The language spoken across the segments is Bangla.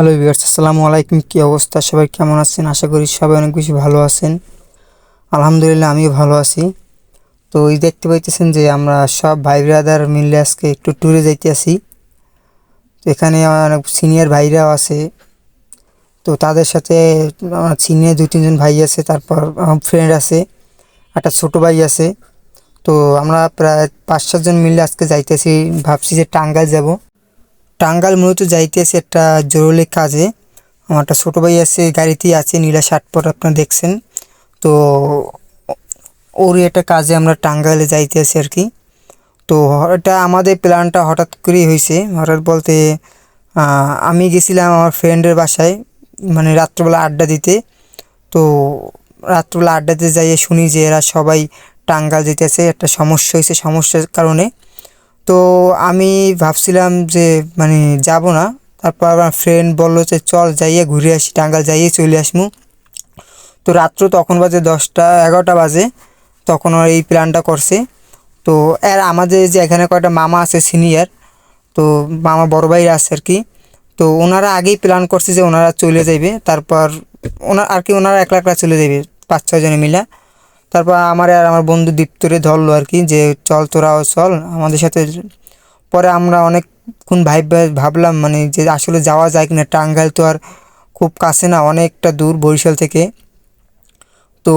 হ্যালো ভিউয়ার্স, আসসালামু আলাইকুম। কী অবস্থা? সবাই কেমন আছেন? আশা করি সবাই অনেক বেশি ভালো আছেন। আলহামদুলিল্লাহ, আমিও ভালো আছি। তো এই দেখতে পাইতেছেন যে আমরা সব ভাই ব্রাদার মিলে আজকে একটু ট্যুরে যাইতে আসি তো এখানে অনেক সিনিয়র ভাইরাও আছে। তো তাদের সাথে আমার সিনিয়র দুই তিনজন ভাই আছে, তারপর আমার ফ্রেন্ড আছে, একটা ছোটো ভাই আছে। তো আমরা প্রায় পাঁচ সাতজন মিলে আজকে যাইতেছি। ভাবছি যে টাঙ্গাইল যাব। টাঙ্গাইল মূলত যাইতেছি একটা জরুরি কাজে। আমার একটা ছোটো ভাই আছে, গাড়িতেই আছে, নীলা শার্ট পর আপনারা দেখছেন। তো ওরই একটা কাজে আমরা টাঙ্গাইলে যাইতেছি আর কি। তো এটা আমাদের প্ল্যানটা হঠাৎ করেই হয়েছে হঠাৎ বলতে আমি গেছিলাম আমার ফ্রেন্ডের বাসায় মানে রাত্রবেলা আড্ডা দিতে। তো রাত্রবেলা আড্ডা দিতে যাইয়ে শুনি যে এরা সবাই টাঙ্গাইল যেতেছে, একটা সমস্যা হয়েছে সমস্যার কারণে। তো আমি ভাবছিলাম যে মানে যাব না। তারপর আমার ফ্রেন্ড বলল যে, চল যাইয়ে ঘুরে আসি টাঙ্গাল যাইয়ে চলে আসব। তো রাত্র তখন বাজে দশটা, এগারোটা বাজে। তখন এই প্ল্যানটা করছে। তো এর আমাদের যে এখানে কয়েকটা মামা আছে সিনিয়র তো মামা বড় ভাইরা আছে আর কি। তো ওনারা আগেই প্ল্যান করছে যে, ওনারা চলে যাবে তারপর ওনার আর কি ওনারা একলা একলা চলে যাবে পাঁচ ছয় জনে মিলা। তারপর আমার আর আমার বন্ধু দীপ্তরে ধরলো আর কি, যে চল তোরাও চল, আমাদের সাথে পরে আমরা অনেকক্ষণ ভাই ভাবলাম মানে যে আসলে যাওয়া যায় কিনা, টাঙ্গাইল তো আর খুব কাছে না, অনেকটা দূর বরিশাল থেকে। তো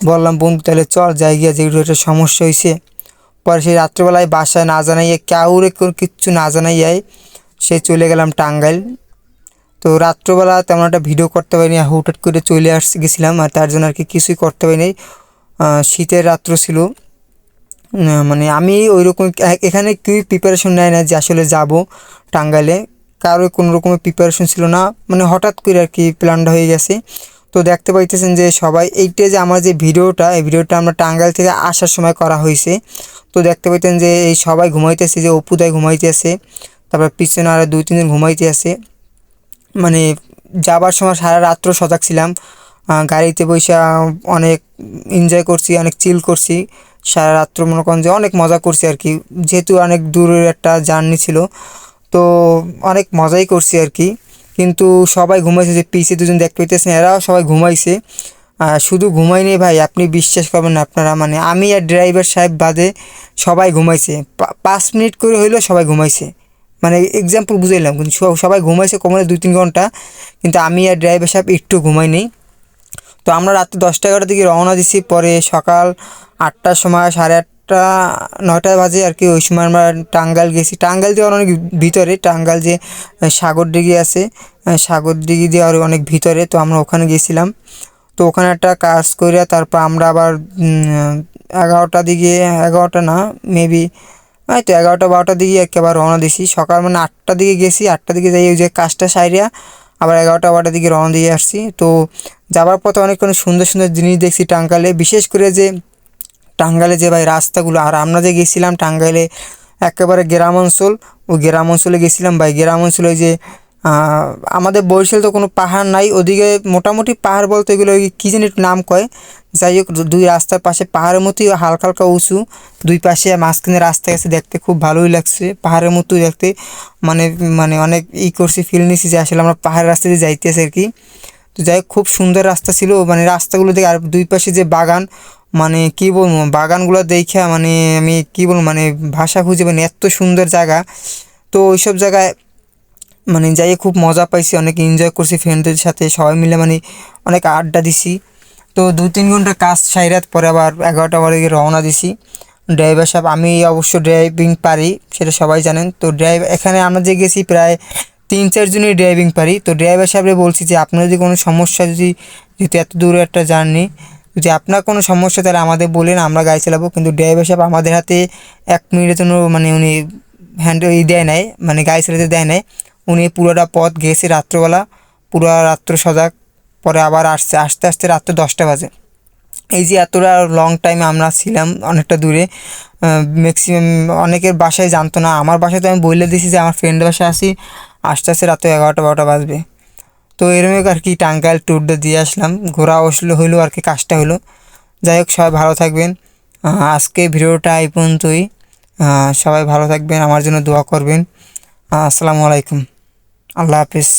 বললাম, বন্ধু, তাহলে চল, যাই গিয়া যেগুলো একটা সমস্যা হয়েছে পরে সেই রাত্রেবেলায় বাসায় না জানাইয়ে, কাউরে কিচ্ছু না জানাইয়াই সে চলে গেলাম টাঙ্গাইল। তো রাত্রবেলা তেমন একটা ভিডিও করতে পারিনি হুটহাট করে চলে আসছি গেছিলাম, আর তার জন্য আর কি কিছুই করতে পারিনি। শীতের রাত্র ছিল। মানে আমি ওই রকম এখানে কেউই প্রিপারেশন নেয় না যে আসলে যাব টাঙ্গাইলে। কারোর কোনো রকমের প্রিপারেশন ছিল না। মানে হঠাৎ করে আর কি প্ল্যানটা হয়ে গেছে। তো দেখতে পাইতেছেন যে সবাই, এইটা যে আমার যে ভিডিওটা, এই ভিডিওটা আমরা টাঙ্গাইল থেকে আসার সময় করা হয়েছে। তো দেখতে পাইতেন যে এই সবাই ঘুমাইতেছে, যে অপুদায় ঘুমাইতেছে তারপর পিছনে আরও দুই, তিনজন ঘুমাইতে আছে। মানে যাবার সময় সারা রাত্র সজাগ ছিলাম। গাড়িতে বসে অনেক এনজয় করছি, অনেক চিল করছি। সারা রাত্র মনে করেন যে অনেক মজা করছি আর কি। যেহেতু অনেক দূরের একটা জার্নি ছিল, তো অনেক মজাই করছি আর কি। কিন্তু সবাই ঘুমাইছে যে পিছে দুজন দেখতে পেতেছেন এরাও সবাই ঘুমাইছে। শুধু ঘুমাইনি ভাই, আপনি বিশ্বাস করবেন না আপনারা মানে আমি আর ড্রাইভার সাহেব বাদে সবাই ঘুমাইছে। পাঁচ মিনিট করে হইলেও সবাই ঘুমাইছে। মানে এক্সাম্পল বুঝাইলাম, কিন্তু সব- সবাই ঘুমাইছে কমলে দুই তিন ঘণ্টা, কিন্তু আমি আর ড্রাইভার সাহেব একটু ঘুমাইনি তো আমরা রাত্রি দশটা এগারোটার দিকে রওনা দিছি। পরে সকাল আটটার সময় সাড়ে আটটা নয়টা বাজে আর কি ওই সময় আমরা টাঙ্গাইল গেছি। টাঙ্গাইল দিয়ে অনেক ভিতরে টাঙ্গাইল যে সাগর সাগরডিঘি আছে আহ, সাগরডিঘি দিয়ে আরও অনেক ভিতরে তো আমরা ওখানে গেছিলাম। তো ওখানে একটা কাজ করে তারপর আমরা আবার উম, এগারোটার দিকে এগারোটা না মেবি এই তো এগারোটা বারোটার দিকে একেবারে রওনা দিছি। সকাল মানে আটটার দিকে গেছি আটটার দিকে যাই ওই যে কাজটা সাইরিয়া আবার এগারোটা বারোটার দিকে রওনা দিয়ে আসছি। তো যাবার পথে অনেক অনেক সুন্দর সুন্দর জিনিস দেখছি টাঙ্গালে বিশেষ করে যে টাঙ্গালে যে ভাই রাস্তাগুলো, আর আমরা যে গেছিলাম টাঙ্গাইলে একেবারে গ্রাম অঞ্চল ও গ্রাম অঞ্চলে গেছিলাম ভাই। গ্রাম অঞ্চলে যে আমাদের বরিশাল তো কোনো পাহাড় নাই। ওদিকে মোটামুটি পাহাড় বলতে এগুলো কী একটু নাম কয় যাই হোক দুই রাস্তার পাশে পাহাড়ের মতোই হালকা হালকা উঁচু। দুই পাশে মাঝখানে রাস্তা গেছে দেখতে খুব ভালোই লাগছে। পাহাড়ের মতোই দেখতে মানে মানে অনেক ই করছি ফিল নিছি যে আসলে আমরা পাহাড়ের রাস্তা দিয়ে যাইতেছি আর কি। তো যাই হোক, খুব সুন্দর রাস্তা ছিল। মানে রাস্তাগুলো দেখে আর দুই পাশে যে বাগান মানে কি বলব, বাগানগুলো দেখে মানে আমি কি বলব মানে ভাষা খুঁজে মানে এত সুন্দর জায়গা। তো ওইসব জায়গায় মানে যাই খুব মজা পাইছি, অনেক এনজয় করছি ফ্রেন্ডদের সাথে। সবাই মিলে মানে অনেক আড্ডা দিছি। তো দু তিন ঘণ্টা কাজ সাইরাত পরে আবার এগারোটা বারে রওনা দিছি। ড্রাইভার সাহেব, আমি অবশ্য ড্রাইভিং পারি, সেটা সবাই জানেন। তো ড্রাইভ এখানে আমরা যে গেছি প্রায় তিন চারজনই ড্রাইভিং পারি। তো ড্রাইভার সাহেবরে বলছি যে, আপনার যদি কোনো সমস্যা যদি, যেহেতু এত দূরে একটা জার্নি, যদি আপনার কোনো সমস্যা, তাহলে আমাদের বলেন, আমরা গাড়ি চালাবো। কিন্তু ড্রাইভার সাহেব আমাদের হাতে এক মিনিটের জন্য মানে উনি হ্যান্ড ই দেয় নাই মানে গাড়ি চালাতে দেয় নাই। উনি পুরোটা পথ গেছে রাত্রবেলা, পুরো রাত্র সজাগ। পরে আবার আসছে, আস্তে আস্তে রাত্রে দশটা বাজে। এই যে এতটা লং টাইম আমরা ছিলাম অনেকটা দূরে ম্যাক্সিমাম অনেকের বাসায় জানতো না। আমার বাসায় তো আমি বলে দিয়েছি যে, আমার ফ্রেন্ডের বাসায় আসি, আস্তে আস্তে রাত্রে এগারোটা, বারোটা বাজবে। তো এরকম আর কি টাঙ্গাইল ট্যুরটা দিয়ে আসলাম। ঘোরা আসলে হইল আর কি, কাজটা হলো যাই হোক, সবাই ভালো থাকবেন। আজকে ভিডিওটা এই পর্যন্তই। সবাই ভালো থাকবেন, আমার জন্য দোয়া করবেন। আসসালামু আলাইকুম। আল্লাহ হাফিজ।